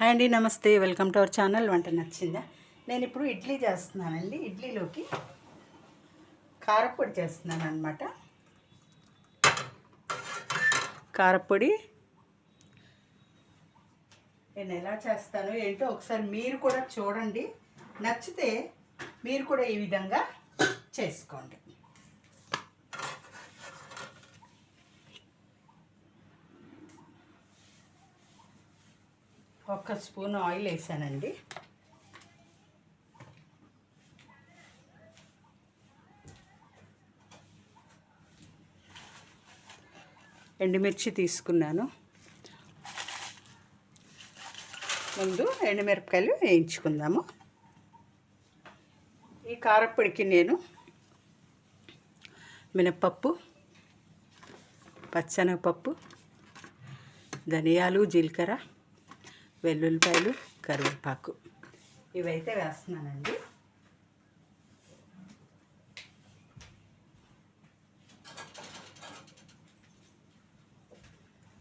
Hi అండి నమస్తే. Welcome to our channel వంట నచ్చిందా? నేను ఇప్పుడు ఇడ్లీ చేస్తున్నానండి. ఇడ్లీలోకి కారపొడి చేస్తున్నాను అనమాట కారపొడి. నేను ఎలా చేస్తాను ఏంటో ఒకసారి మీరు కూడా చూడండి. నచ్చితే మీరు కూడా ఈ విధంగా చేసుకోండి. ఒక స్పూన్ ఆయిల్ వేసానండి. ఎండుమిర్చి తీసుకున్నాను. ముందు ఎండుమిరపకాయలు వేయించుకుందాము. ఈ కారప్పొడికి నేను మినప్పప్పు పచ్చనగపప్పు ధనియాలు జీలకర్ర వెల్లుల్లిపాయలు కరివేపాకు. ఇవైతే వేస్తున్నానండి.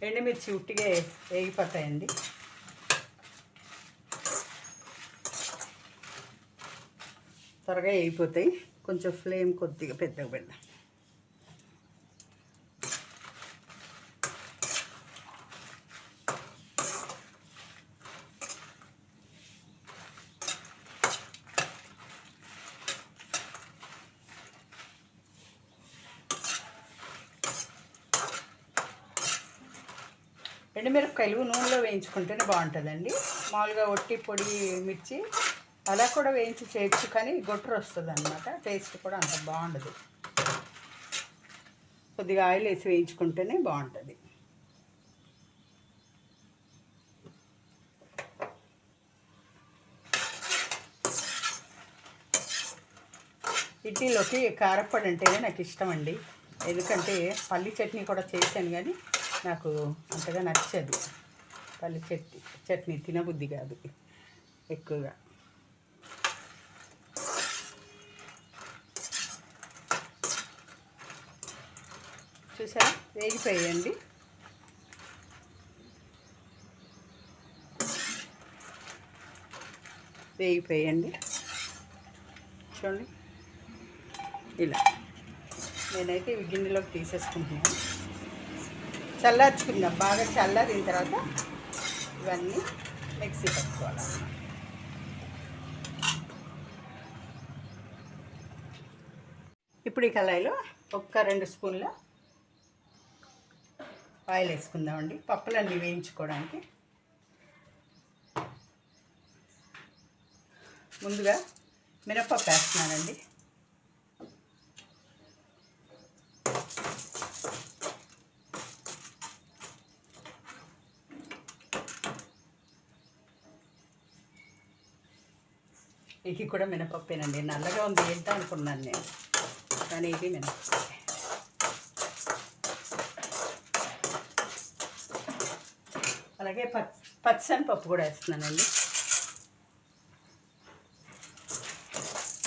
ఎండుమిర్చి ఉట్టిగా వేగిపోతాయండి త్వరగా వేగిపోతాయి కొంచెం ఫ్లేమ్ కొద్దిగా పెద్దగా పెడదాం. ఎండుమిరపకాయలు నూనెలో వేయించుకుంటేనే బాగుంటుందండి. మామూలుగా ఒట్టి పొడి మిర్చి అలా కూడా వేయించి చేయొచ్చు కానీ గొట్టరు వస్తుంది అనమాట టేస్ట్ కూడా అంత బాగుండదు. కొద్దిగా ఆయిల్ వేసి వేయించుకుంటేనే బాగుంటుంది. ఇడ్లీలోకి కారప్పొడి అంటేనే నాకు ఇష్టం అండి ఎందుకంటే పల్లి చట్నీ కూడా చేశాను కానీ నాకు అంతగా నచ్చదు. పల్లి చట్నీ చట్నీ తినబుద్ధి కాదు ఎక్కువగా. చూసారా? వేగిపోయండి వేగిపోయండి చూడండి. ఇలా. నేనైతే ఇవి గిన్నెలోకి తీసేసుకుంటున్నాను. చల్లార్చుకుందాం. బాగా చల్లారిన తర్వాత ఇవన్నీ మిక్సీ పెట్టుకోవాలి. ఇప్పుడు ఈ కళాయిలో ఒక్క రెండు స్పూన్ల ఆయిల్ వేసుకుందామండి. పప్పులన్నీ వేయించుకోవడానికి. ముందుగా మినప్పప్పు వేస్తున్నానండి. ఇది కూడా మినపప్పేనండి. నల్లగా ఉంది ఏంటో అనుకున్నాను నేను. కానీ ఇది మినపప్పే. అలాగే ప పచ్చని పప్పు కూడా వేస్తున్నానండి.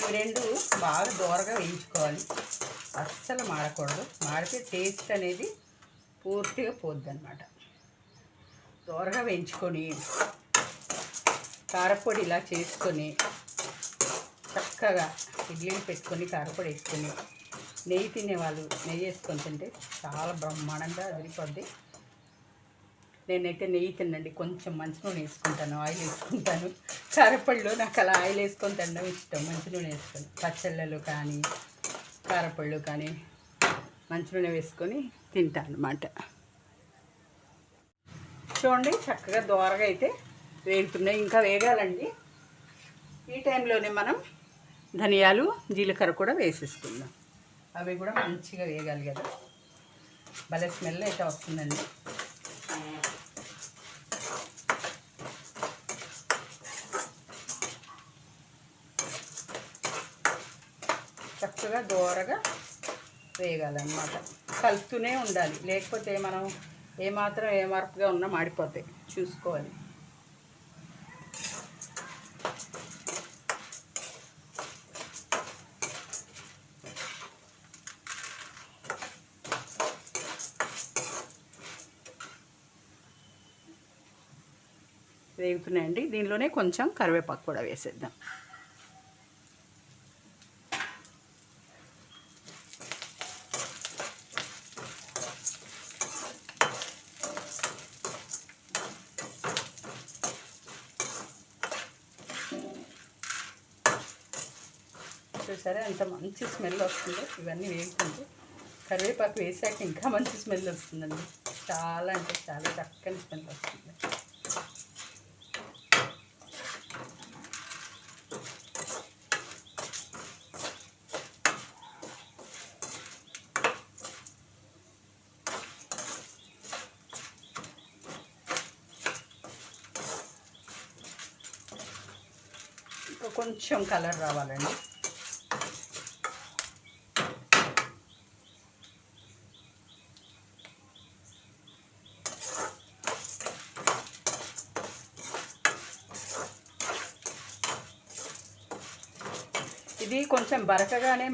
ఈ రెండు బాగా దూరగా వేయించుకోవాలి. అస్సలు మాడకూడదు. మాడితే టేస్ట్ అనేది పూర్తిగా పోద్ది అనమాట దూరగా వేయించుకొని కారపొడి ఇలా చేసుకొని చక్కగా ఇడ్లీలు పెట్టుకొని కారపొడి వేసుకొని నెయ్యి తినేవాళ్ళు. నెయ్యి వేసుకొని తింటే చాలా బ్రహ్మాండంగా అదిరిపోద్ది. నేనైతే నెయ్యి తినండి కొంచెం మంచి నూనె వేసుకుంటాను ఆయిల్ వేసుకుంటాను. కారపళ్ళు నాకు అలా ఆయిల్ వేసుకొని తినడం ఇష్టం. మంచి నూనె వేసుకొని పచ్చళ్ళలు కానీ కారపళ్ళు కానీ మంచి నూనె వేసుకొని తింటాను అనమాట చూడండి చక్కగా దోరగా అయితే వేగుతున్నాయి. ఇంకా వేగాలండి. ఈ టైంలోనే మనం ధనియాలు జీలకర్ర కూడా వేసేసుకుందాం. అవి కూడా మంచిగా వేయగాలి కదా. భలే స్మెల్ అయితే వస్తుందండి. చక్కగా దోరగా వేయగాలన్నమాట కలుపుతూనే ఉండాలి. లేకపోతే మనం ఏమాత్రం ఏమార్పుగా ఉన్నా మాడిపోతాయి. చూసుకోవాలి. వేగుతున్నాయండి. దీనిలోనే కొంచెం కరివేపాకు కూడా వేసేద్దాం. చూసారా? ఎంత మంచి స్మెల్ వస్తుందో. ఇవన్నీ వేగుతుంది కరివేపాకు వేసాక ఇంకా మంచి స్మెల్ వస్తుందండి. చాలా అంటే చాలా చక్కని స్మెల్ వస్తుంది ఇంకా కొంచెం కలర్ రావాలండి. ఇది కొంచెం బరకగానే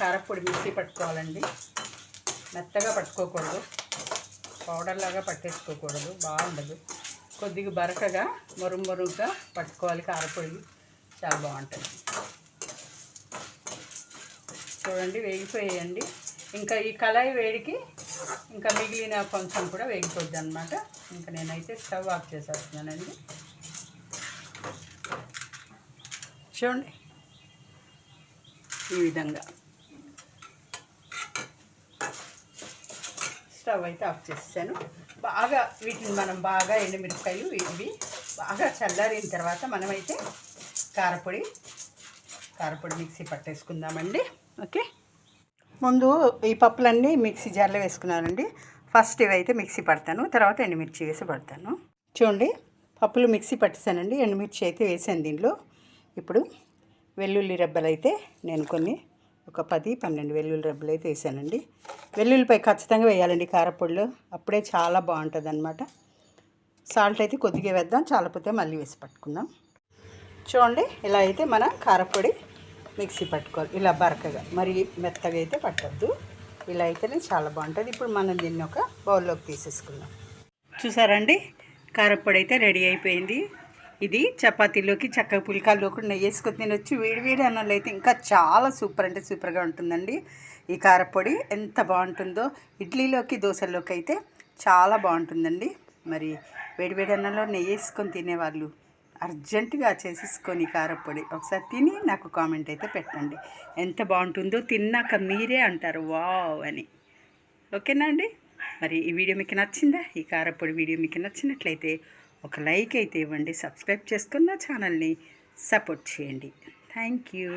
కారపొడి మిక్సీ పట్టుకోవాలండి. మెత్తగా పట్టుకోకూడదు. పౌడర్ లాగా పట్టేసుకోకూడదు. బాగుండదు. కొద్దిగా బరకగా మరుగు మరుగుగా పట్టుకోవాలి కారపొడి. చాలా బాగుంటుంది. చూడండి వేగిపోయేయండి. ఇంకా ఈ కళాయి వేడికి ఇంకా మిగిలిన కొంచెం కూడా వేగిపోద్ది అనమాట ఇంకా నేనైతే స్టవ్ ఆఫ్ చేసేస్తున్నానండి. చూడండి. ఈ విధంగా. స్టవ్ అయితే ఆఫ్ చేస్తాను బాగా వీటిని మనం బాగా ఎండుమిరపకాయలు ఇవి బాగా చల్లారిన తర్వాత మనమైతే కారపొడి. కారపొడి మిక్సీ పట్టేసుకుందామండి. ఓకే? ముందు ఈ పప్పులన్నీ మిక్సీ జార్లో వేసుకున్నానండి. ఫస్ట్ ఇవైతే మిక్సీ పడతాను. తర్వాత ఎండుమిర్చి వేసి పడతాను. చూడండి పప్పులు మిక్సీ పట్టేసానండి. ఎండుమిర్చి అయితే వేసాను దీనిలో ఇప్పుడు వెల్లుల్లి రెబ్బలు అయితే నేను కొన్ని ఒక పది పన్నెండు వెల్లుల్లి రెబ్బలు అయితే వేసానండి. వెల్లుల్లిపై ఖచ్చితంగా వేయాలండి కారపొడిలో. అప్పుడే చాలా బాగుంటుంది అనమాట సాల్ట్ అయితే కొద్దిగా వేద్దాం చాలపోతే మళ్ళీ వేసి పట్టుకుందాం. చూడండి ఇలా అయితే మనం కారపొడి మిక్సీ పట్టుకోవాలి. ఇలా బరకగా. మరి మెత్తగా అయితే పట్టద్దు. ఇలా అయితేనే చాలా బాగుంటుంది. ఇప్పుడు మనం దీన్ని ఒక బౌల్లోకి తీసేసుకుందాం. చూసారండి? కారపొడి అయితే రెడీ అయిపోయింది. ఇది చపాతీలోకి చక్క పులికాల్లో కూడా నెయ్యి వేసుకొని తినొచ్చు. వేడివేడి అన్నంలో అయితే ఇంకా చాలా సూపర్ అంటే సూపర్గా ఉంటుందండి. ఈ కారపొడి ఎంత బాగుంటుందో. ఇడ్లీలోకి దోశల్లోకి అయితే చాలా బాగుంటుందండి. మరి వేడివేడి అన్నంలో నెయ్యి వేసుకొని తినేవాళ్ళు అర్జెంటుగా చేసేసుకొని కారపొడి. ఒకసారి తిని నాకు కామెంట్ అయితే పెట్టండి. ఎంత బాగుంటుందో తిన్నాక మీరే అంటారు వావ్ అని. ఓకేనా అండి? మరి ఈ వీడియో మీకు నచ్చిందా? ఈ కారపొడి వీడియో మీకు నచ్చినట్లయితే ఒక లైక్ అయితే ఇవ్వండి. సబ్స్క్రైబ్ చేసుకున్న ఛానల్ని సపోర్ట్ చేయండి. Thank you.